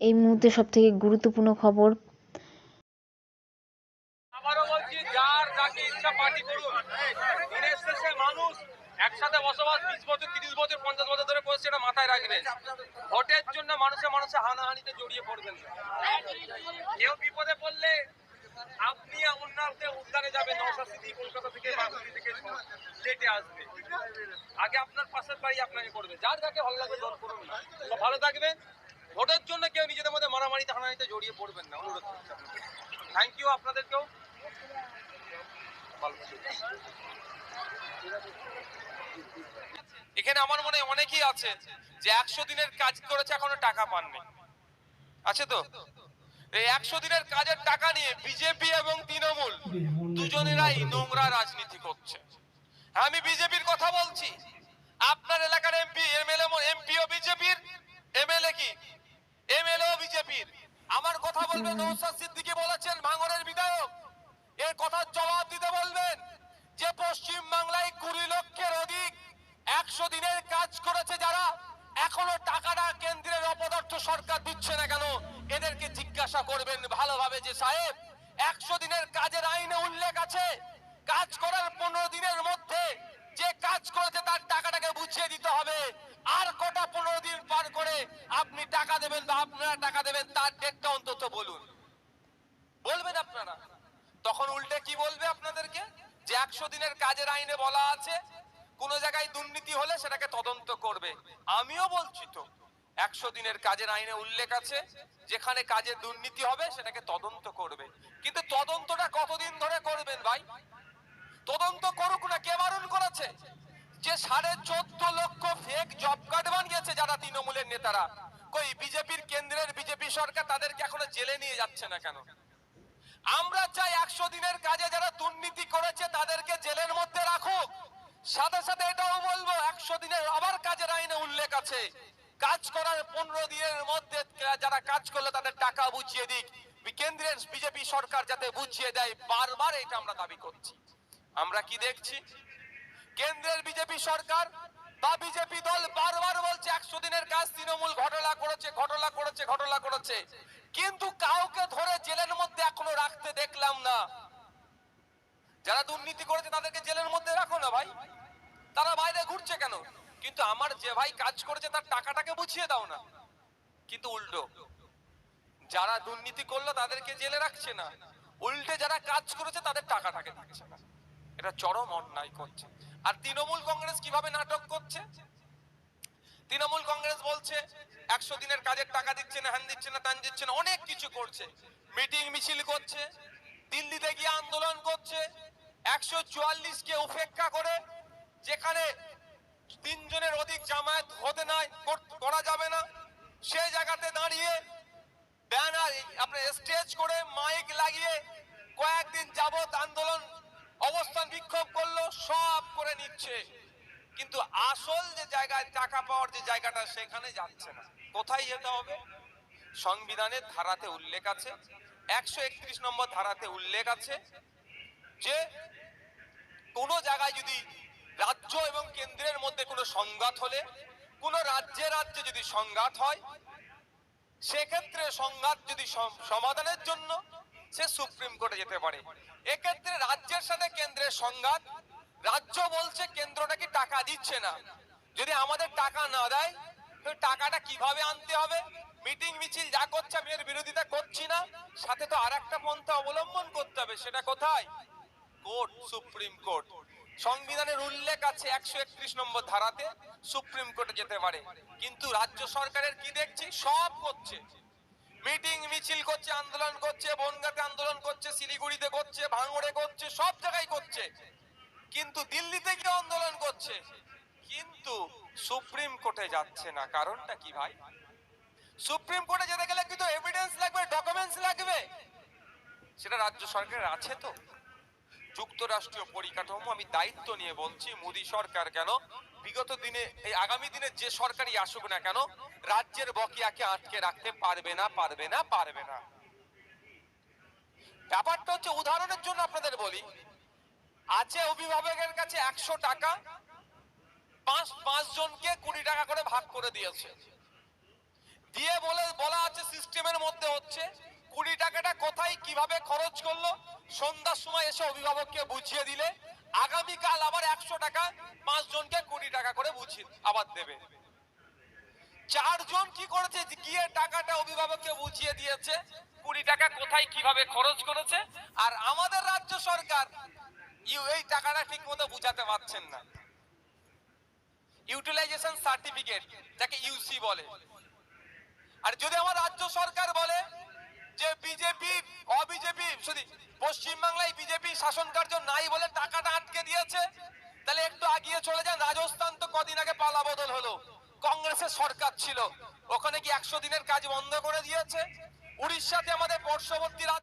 এই মুহূর্তে সবথেকে গুরুত্বপূর্ণ খবর। আবারও বলছি, যার একসাথে বসবাস বিশ বছর, তিরিশ বছর, পঞ্চাশ বছর ধরে করছে, এটা মাথায় রাখবেন ভোটের জন্য মানুষে মানুষে হানাহানিতে জড়িয়ে পড়বেন। কেউ বিপদে পড়লে আপনি অন্যকে উদ্ধারে যাবেন নৌসা সিটি কলকাতা থেকে থেকে লেটে আসবে। আগে আপনার পাশের বাড়ি আপনাকে করবে। যার যাকে ভালো লাগবে না ভালো থাকবেন। ভোটের জন্য কেউ নিজেদের মধ্যে মারামারিতে, হানাহানিতে জড়িয়ে পড়বেন না, অনুরোধ করছি থ্যাংক ইউ আপনাদেরকেও। এখানে আমার মনে হয় অনেকেই আছে যে একশো দিনের কাজ করেছে, এখনও টাকা পাননি। আছে তো? এই একশো দিনের কাজের টাকা নিয়ে বিজেপি এবং তৃণমূল দুজনেরাই নোংরা রাজনীতি করছে। আমি বিজেপির কথা বলছি। এর জবাব দিতে বলবেন যে পশ্চিম বাংলায় কুড়ি লক্ষের অধিক, একশো দিনের কাজ করেছে যারা, এখনও টাকাটা কেন্দ্রের অপদার্থ সরকার দিচ্ছে না কেন? এদেরকে জিজ্ঞাসা করবেন ভালোভাবে যে সাহেব, একশো দিনের কাজের আইনে উল্লেখ আছে, কাজ করার পনেরো দিনের মধ্যে যে কাজ করেছে তার টাকাটাকে বুঝিয়ে দিতে হবে। আর কটা পনেরো দিন পার করে আপনি টাকা দেবেন বা আপনারা টাকা দেবেন, তার ডেটটা অন্তত বলুন। বলবেন আপনারা। তখন উল্টে কি বলবে আপনাদেরকে? যে একশো দিনের কাজের আইনে বলা আছে, কোন জায়গায় দুর্নীতি হলে সেটাকে তদন্ত করবে। আমিও বলছি তো, একশো দিনের কাজের আইনে উল্লেখ আছে, যেখানে কাজে দুর্নীতি হবে, সেটাকে তদন্ত করবে। কিন্তু তদন্তটা কতদিন ধরে করবেন ভাই? তদন্ত করুক না, কে বারণ করেছে? যে সাড়ে চোদ্দ লক্ষ ফেক জব কার্ড বানিয়েছে যারা তৃণমূলের নেতারা। কই, বিজেপির কেন্দ্রের বিজেপি সরকার তাদেরকে এখনও জেলে নিয়ে যাচ্ছে না কেন? আমরা চাই একশো দিনের কাজে যারা দুর্নীতি করেছে তাদেরকে জেলের মধ্যে রাখুক। সাথে সাথে এটাও বলব, একশো দিনের আবার কাজের আইনে উল্লেখ আছে। কাজ করার পনেরো দিনের মধ্যে যারা কাজ করলে তাদের টাকা বুঝিয়ে দিক। কেন্দ্রের বিজেপি সরকার যাতে বুঝিয়ে দেয়, বারবার এটা আমরা দাবি করছি। আমরা কি দেখছি? কেন্দ্রের বিজেপি সরকার বা বিজেপি দল বারবার বলছে, একশো দিনের কাজ তৃণমূল ঘটনা করেছে ঘটনা করেছে ঘটনা করেছে। কিন্তু কাউকে ধরে দেখলাম না। যারা দুর্নীতি করেছে তাদেরকে জেলের মধ্যে রাখো না ভাই। তারা বাইরে ঘুরছে কেন? কিন্তু আমার যে ভাই কাজ করেছে তার টাকাটাকে বুঝিয়ে দাও না। কিন্তু উল্টো, যারা দুর্নীতি করল তাদেরকে জেলে রাখছে না। উল্টে যারা কাজ করেছে তাদের টাকাটাকে দিচ্ছে না। এটা চরম অন্যায় করছে। আর তৃণমূল কংগ্রেস কীভাবে নাটক করছে? তৃণমূল কংগ্রেস বলছে, একশো দিনের কাজের টাকা দিচ্ছে না, হ্যান দিচ্ছে না, ত্যান দিচ্ছে না, অনেক কিছু করছে। মিটিং মিছিল করছে দিল্লিতে গিয়ে আন্দোলন করছে। একশো চুয়াল্লিশকে উপেক্ষা করে, যেখানে তিনজনের অধিক জামায়াত হতে নাই করা যাবে না। সেই জায়গাতে দাঁড়িয়ে ব্যানার আপনার স্টেজ করে মাইক লাগিয়ে কয়েকদিন যাবত আন্দোলন, অবস্থান বিক্ষোভ করল, সব করে নিচ্ছে। কিন্তু আসল যে জায়গায় টাকা পাওয়ার যে জায়গাটা, সেখানে যাচ্ছে না। কোথায় যেতে হবে? সংবিধানের ধারাতে উল্লেখ আছে একশো একত্রিশ নম্বর ধারাতে উল্লেখ আছে যে কোনো জায়গায় যদি রাজ্য এবং কেন্দ্রের মধ্যে কোনো সংঘাত হলে, কোনো রাজ্যে রাজ্যে যদি সংঘাত হয়, সেক্ষেত্রে সংঘাত যদি সম- সমাধানের জন্য সে সুপ্রিম কোর্টে যেতে পারে। এক্ষেত্রে রাজ্যের সাথে কেন্দ্রের সংঘাত, রাজ্য বলছে কেন্দ্র নাকি টাকা দিচ্ছে না। যদি আমাদের টাকা না দেয় তো টাকাটা কীভাবে আনতে হবে? মিটিং মিছিল যা করছে, আমি এর বিরোধিতা করছি না। সাথে তো আর একটা পন্থা অবলম্বন করতে হবে, সেটা কোথায়? Court, supreme court. সংবিধানের উল্লেখ আছে একশো একত্রিশ নম্বর ধারাতে, সুপ্রিম কোর্টে যেতে পারে। কিন্তু রাজ্য সরকারের কি দেখছি? সব করছে। মিটিং মিছিল করছে, আন্দোলন করছে, বনগাতে আন্দোলন করছে, শিলিগুড়িতে করছে, ভাঙড়ে করছে, সব জায়গায় করছে। কিন্তু দিল্লিতে গিয়ে আন্দোলন করছে। কিন্তু সুপ্রিম কোর্টে যাচ্ছে না। কারণটা কি ভাই? সুপ্রিম কোর্টে যেতে গেলে কিন্তু এভিডেন্স লাগবে ডকুমেন্টস লাগবে? সেটা রাজ্য সরকারের আছে তো। যুক্তরাষ্ট্রীয় পরিকাঠামো, আমি দায়িত্ব নিয়ে বলছি, মোদী সরকার কেন? বিগত দিনে, এই আগামী দিনে যে সরকারই আসুক না কেন, রাজ্যের বকেয়াকে আটকে রাখতে পারবে না পারবে না পারবে না। ব্যাপারটা হচ্ছে উদাহরণের জন্য আপনাদের বলি। আছে অভিভাবকের কাছে একশো টাকা, পাঁচ পাঁচ জনকে কুড়ি টাকা করে ভাগ করে দিয়েছে। দিয়ে বলে, বলা আছে সিস্টেম মধ্যে হচ্ছে, কুড়ি টাকাটা কোথায়, কীভাবে খরচ করল, সন্ধ্যার সময় এসে অভিভাবককে বুঝিয়ে দিলে, আগামীকাল আবার একশো টাকা, পাঁচজনকে কুড়ি টাকা করে বুঝিয়ে, আবার দেবে। চারজন কি করেছে, গিয়ে টাকাটা অভিভাবককে বুঝিয়ে দিয়েছে, কুড়ি টাকা কোথায়, কীভাবে খরচ করেছে, আর আমাদের রাজ্য সরকার এই টাকাটা ঠিক মতো বুঝাতে পারছেন না। ইউটিলাইজেশন সার্টিফিকেট যাকে ইউসি বলে। আর যদি আমার রাজ্য সরকার বলে যে বিজেপি, অবিজেপি শুধু পশ্চিমবাংলায় বিজেপি শাসন কার্য নাই বলে টাকাটা আটকে দিয়েছে, তাহলে একটু আগিয়ে চলে যান। রাজস্থান তো কদিন আগে পালা বদল হলো। কংগ্রেসের সরকার ছিল। ওখানে কি একশো দিনের কাজ বন্ধ করে দিয়েছে? উড়িষ্যাতে আমাদের পার্শ্ববর্তী রাজ্য